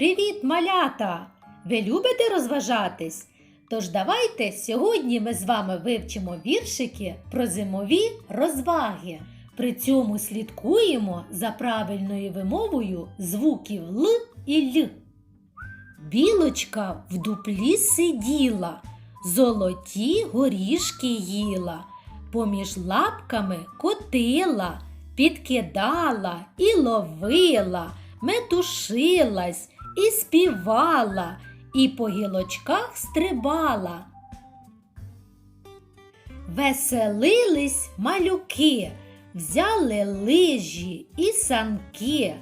Привіт, малята! Ви любите розважатись? Тож давайте сьогодні ми з вами вивчимо віршики про зимові розваги. При цьому слідкуємо за правильною вимовою звуків Л і Л. Білочка в дуплі сиділа, золоті горішки їла, поміж лапками котила, підкидала і ловила, метушилась і співала, і по гілочках стрибала. Веселились малюки, взяли лижі і санки,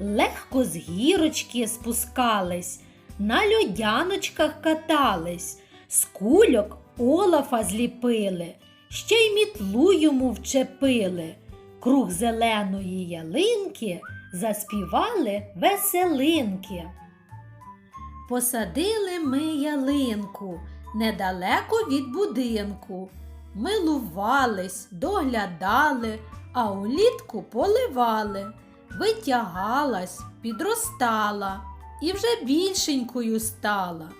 легко з гірочки спускались, на льодяночках катались, з кульок олафа зліпили, ще й мітлу йому вчепили. Круг зеленої ялинки заспівали веселинки. Посадили ми ялинку недалеко від будинку. Милувались, доглядали, а улітку поливали. Витягалась, підростала і вже більшенькою стала.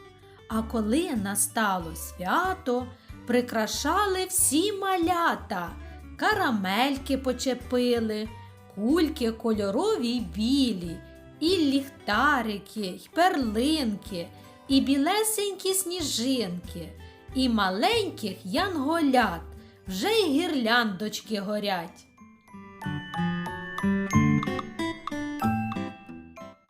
А коли настало свято, прикрашали всі малята, карамельки почепили, кульки кольорові й білі, і ліхтарики, й перлинки, і білесенькі сніжинки, і маленьких янголят, вже й гірляндочки горять.